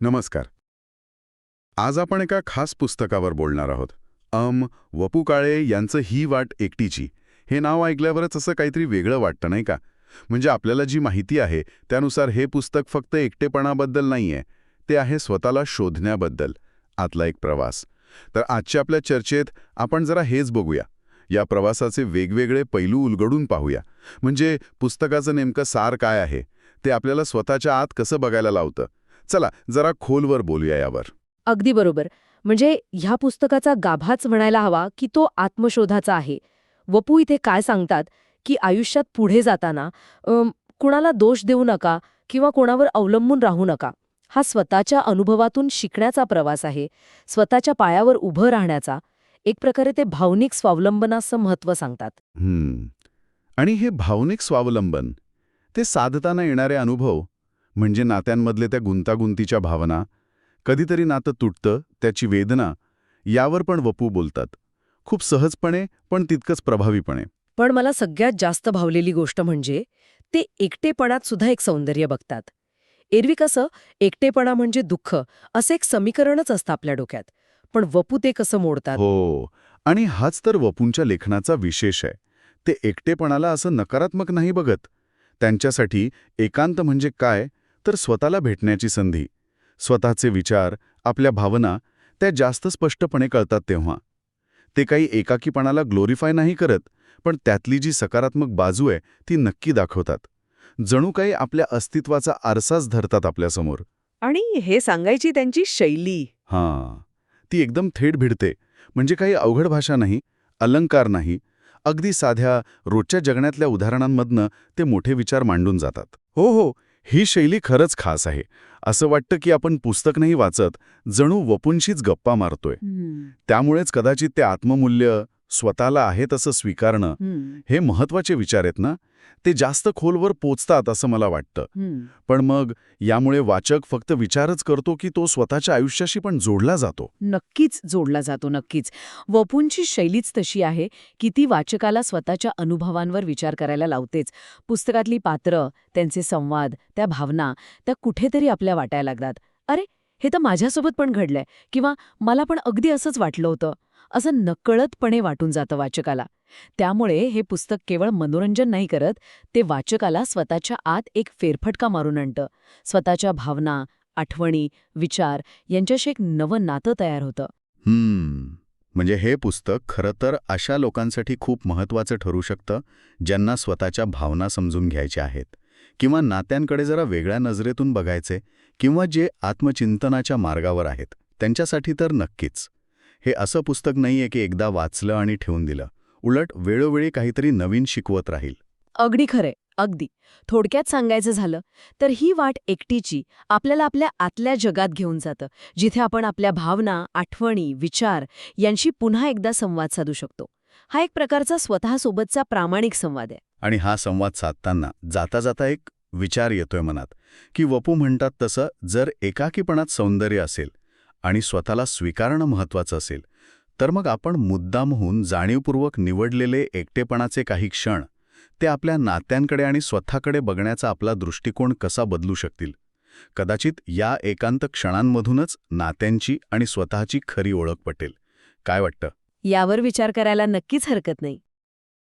नमस्कार. आज आपण एका खास पुस्तकावर बोलणार आहोत. अम वपू काळे यांचं ही वाट एकटीची. हे नाव ऐकल्यावरच असं काहीतरी वेगळं वाटतं नाही का? म्हणजे आपल्याला जी माहिती आहे त्यानुसार हे पुस्तक फक्त एकटेपणाबद्दल नाहीये. ते आहे स्वतःला शोधण्याबद्दल. आतला एक प्रवास. तर आजच्या आपल्या चर्चेत आपण जरा हेच बघूया. या प्रवासाचे वेगवेगळे पैलू उलगडून पाहूया. म्हणजे पुस्तकाचं नेमकं सार काय आहे? ते आपल्याला स्वतःच्या आत कसं बघायला लावतं? चला जरा खोलवर बोलूया यावर. अगदी बरोबर. म्हणजे ह्या पुस्तकाचा गाभाच म्हणायला हवा की तो आत्मशोधाचा आहे. वपू इथे काय सांगतात? की आयुष्यात पुढे जाताना कुणाला दोष देऊ नका किंवा कोणावर अवलंबून राहू नका. हा स्वतःच्या अनुभवातून शिकण्याचा प्रवास आहे. स्वतःच्या पायावर उभं राहण्याचा. एक प्रकारे ते भावनिक स्वावलंबनाचं महत्त्व सांगतात. आणि हे भावनिक स्वावलंबन ते साधताना येणारे अनुभव म्हणजे नात्यांमधले त्या गुंतागुंतीच्या भावना कधीतरी नातं तुटतं त्याची वेदना यावर पण वपू बोलतात. खूप सहजपणे पण तितकंच प्रभावीपणे. पण मला सगळ्यात जास्त भावलेली गोष्ट म्हणजे ते एकटेपणात सुद्धा एक सौंदर्य बघतात. एरवी कसं एकटेपणा म्हणजे दुःख असं एक समीकरणच असतं आपल्या डोक्यात. पण वपू ते कसं मोडतात? हो आणि हाच तर वपूंच्या लेखनाचा विशेष आहे. ते एकटेपणाला असं नकारात्मक नाही बघत. त्यांच्यासाठी एकांत म्हणजे काय तर स्वतःला भेटण्याची संधी. स्वतःचे विचार आपल्या भावना त्या जास्त स्पष्टपणे कळतात तेव्हा. ते काही एकाकीपणाला ग्लोरिफाय नाही करत पण त्यातली जी सकारात्मक बाजू आहे ती नक्की दाखवतात. जणू काही आपल्या अस्तित्वाचा आरसाच धरतात आपल्यासमोर. आणि हे सांगायची त्यांची शैली. हां. ती एकदम थेट भिडते. म्हणजे काही अवघड भाषा नाही अलंकार नाही. अगदी साध्या रोजच्या जगण्यातल्या उदाहरणांमधनं ते मोठे विचार मांडून जातात. हो हो. ही शैली खरंच खास आहे. असं वाटतं की आपण पुस्तक नाही वाचत जणू वपुंशीच गप्पा मारतोय. त्यामुळेच कदाचित ते आत्ममूल्य स्वतःला आहे तसं स्वीकारणं हे महत्त्वाचे विचार आहेत ना? ते जास्त खोलवर पोचतात असं मला वाटतं. पण मग यामुळे वाचक फक्त विचारच करतो की तो स्वतःच्या आयुष्याशी पण जोडला जातो? नक्कीच जोडला जातो नक्कीच. वपूंची शैलीच तशी आहे की ती वाचकाला स्वतःच्या अनुभवांवर विचार करायला लावतेच. पुस्तकातली पात्रं त्यांचे संवाद त्या भावना त्या कुठेतरी आपल्या वाटायला लागतात. अरे हे तर माझ्यासोबत पण घडलंय किंवा मला पण अगदी असंच वाटलं होतं. असं नकळतपणे वाटून जातं वाचकाला. त्यामुळे हे पुस्तक केवळ मनोरंजन नाही करत ते वाचकाला स्वतःच्या आत एक फेरफटका मारून आणतं. स्वतःच्या भावना आठवणी विचार यांच्याशी एक नवं नातं तयार होतं. हम्म. म्हणजे हे पुस्तक खरं तर अशा लोकांसाठी खूप महत्वाचं ठरू शकतं ज्यांना स्वतःच्या भावना समजून घ्यायच्या आहेत. किंवा नात्यांकडे जरा वेगळ्या नजरेतून बघायचे किंवा जे आत्मचिंतनाच्या मार्गावर आहेत त्यांच्यासाठी तर नक्कीच. हे असं पुस्तक नाहीये की एकदा वाचलं आणि ठेवून दिलं. उलट वेळोवेळी काहीतरी नवीन शिकवत राहील. अगदी खरे अगदी. थोडक्यात सांगायचं झालं तर ही वाट एकटीची आपल्याला आपल्या आतल्या जगात घेऊन जातं जिथे आपण आपल्या भावना आठवणी विचार यांशी पुन्हा एकदा संवाद साधू शकतो. हा एक प्रकारचा स्वतःसोबतचा प्रामाणिक संवाद आहे. आणि हा संवाद साधताना जाता जाता एक विचार येतोय मनात की वपू म्हणतात तसं जर एकाकीपणात सौंदर्य असेल आणि स्वतःला स्वीकारणं महत्वाचं असेल तर मग आपण मुद्दामहून जाणीवपूर्वक निवडलेले एकटेपणाचे काही क्षण ते आपल्या नात्यांकडे आणि स्वतःकडे बघण्याचा आपला दृष्टिकोन कसा बदलू शकतील? कदाचित या एकांत क्षणांमधूनच नात्यांची आणि स्वतःची खरी ओळख पटेल. काय वाटतं? यावर विचार करायला नक्कीच हरकत नाही.